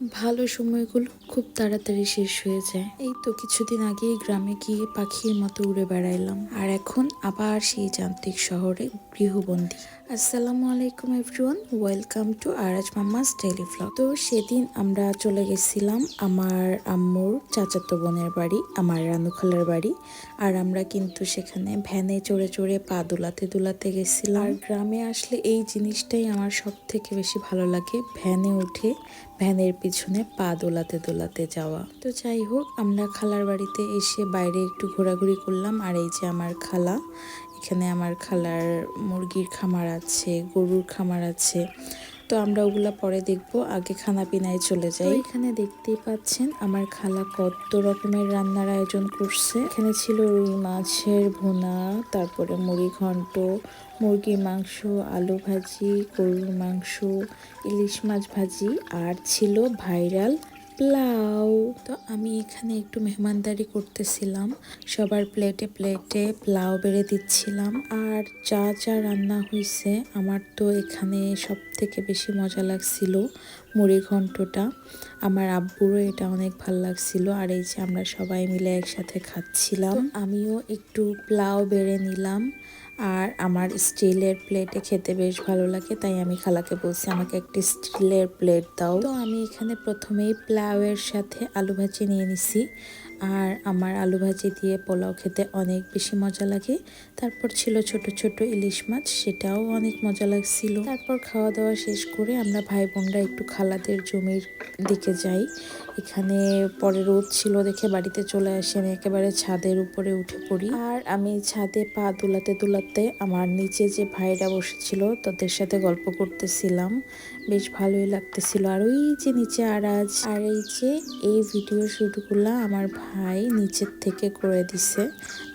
ভালো সময়গুলো খুব তাড়াতাড়ি শেষ হয়ে যায়। এই তো কিছুদিন আগেই গ্রামে গিয়ে পাখির মতো উড়ে বেড়াইলাম। আর এখন আবার সেই যান্ত্রিক শহরে গৃহবন্দী। আসসালামু আলাইকুম everyone, welcome to Araz mamma's daily vlog তো সেদিন আমরা চলে গেছিলাম আমার আম্মুর চাচাতো বোনের বাড়ি, আমার রানু খালার বাড়ি। আর আমরা কিন্তু সেখানে ভ্যানে চড়ে চড়ে পা দোলাতে দোলাতে গেছিলাম। আর গ্রামে আসলে এই জিনিসটাই আমার সব থেকে বেশি ভালো লাগে, ভ্যানে উঠে ভ্যানের পিছনে পা দোলাতে দোলাতে যাওয়া। তো যাই হোক, আমরা খালার বাড়িতে এসে বাইরে একটু ঘোরাঘুরি করলাম। আর এই যে আমার খালা, এখানে আমার খালার মুরগির খামার আছে, গরুর খামার আছে। তো আমরা ওগুলা পরে দেখব, আগে খানা পিনায় চলে যাই। এখানে দেখতেই পাচ্ছেন, আমার খালা কত রকমের রান্নার আয়োজন করছে। এখানে ছিল রুই মাছের ভুনা, তারপরে মুড়ি ঘন্ট মুরগির মাংস, আলু ভাজি, গরুর মাংস, ইলিশ মাছ ভাজি, আর ছিল ভাইরাল পোলাও। তো আমি এখানে একটু মেহমানদারি করতেছিলাম, সবার প্লেটে প্লেটে পোলাও বেড়ে দিচ্ছিলাম। আর যা যা রান্না হয়েছে আমার তো এখানে সব থেকে বেশি মজা লাগছিল মুড়ি ঘন্টটা। আমার আব্বুরও এটা অনেক ভালো লাগছিল আর এই যে আমরা সবাই মিলে একসাথে খাচ্ছিলাম। আমিও একটু পোলাও বেড়ে নিলাম আর আমার স্টিলের প্লেটে খেতে বেশ ভালো লাগে তাই আমি খালাকে বলছি আমাকে একটি স্টিলের প্লেট দাও। তো আমি এখানে প্রথমেই পোলাওয়ের সাথে আলু ভাজি নিয়ে নিছি। আর আমার আলু ভাজি দিয়ে পোলাও খেতে অনেক বেশি মজা লাগে। তারপর ছিল ছোট ছোট ইলিশ মাছ, সেটাও অনেক মজা লাগছিল। তারপর খাওয়া দাওয়া শেষ করে আমরা ভাই বোনরা একটু খালাদের জমির দিকে যাই। এখানে পরে রোদ ছিল দেখে বাড়িতে চলে আসি, আমি একেবারে ছাদের উপরে উঠে পড়ি। আর আমি ছাদে পা দুলাতে দুলাতে আমার নিচে যে ভাইরা বসেছিল, তাদের সাথে গল্প করতেছিলাম। বেশ ভালোই লাগতেছিল। আর ওই যে নিচে আরাজ, আর এই যে এই ভিডিও শুটগুলা আমার ভাই নিচের থেকে করে দিছে।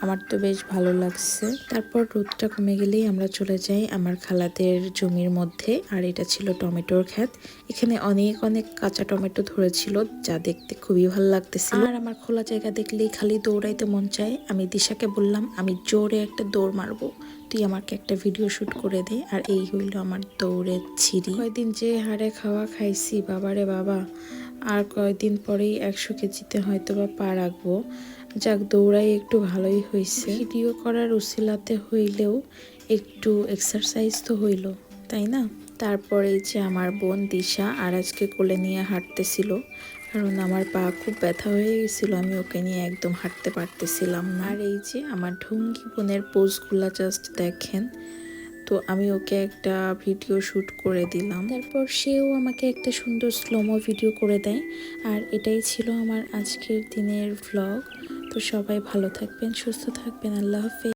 আমার তো বেশ ভালো লাগছে। তারপর রোদটা কমে গেলেই আমরা চলে যাই আমার খালাদের জমির মধ্যে। আর এটা ছিল টমেটোর ক্ষেত। এখানে অনেক অনেক কাঁচা টমেটো ধরেছিল, যা দেখতে খুবই ভালো লাগতেছিল। আর আমার খোলা জায়গা দেখলেই খালি দৌড়াইতে মন চায়। আমি দিশাকে বললাম, আমি জোরে একটা দৌড় মারবো। তুই আমাকে একটা ভিডিও শুট করে দে। আর এই হইল আমার দৌড়ের ছিঁড়ি। কয়দিন যে হারে খাওয়া খাইছি, বাবারে বাবা। আর কয়দিন পরেই একশো কেজিতে হয়তো বা পা রাখব। যাক, দৌড়াই একটু ভালোই হয়েছে ভিডিও করার উসিলাতে হইলেও একটু এক্সারসাইজ তো হইল, তাই না? তারপরে যে আমার বোন দিশা আর আজকে কোলে নিয়ে হাঁটতেছিল, কারণ আমার পা খুব ব্যথা হয়ে গেছিল, আমি ওকে নিয়ে একদম হাঁটতে পারতেছিলাম না। আর এই যে আমার ঢুঙ্গি বোনের পোজগুলা জাস্ট দেখেন তো আমি ওকে একটা ভিডিও শ্যুট করে দিলাম। তারপর সেও আমাকে একটা সুন্দর স্লোমো ভিডিও করে দেয়। আর এটাই ছিল আমার আজকের দিনের ভ্লগ তো সবাই ভালো থাকবেন, সুস্থ থাকবেন, আল্লাহ হাফেজ।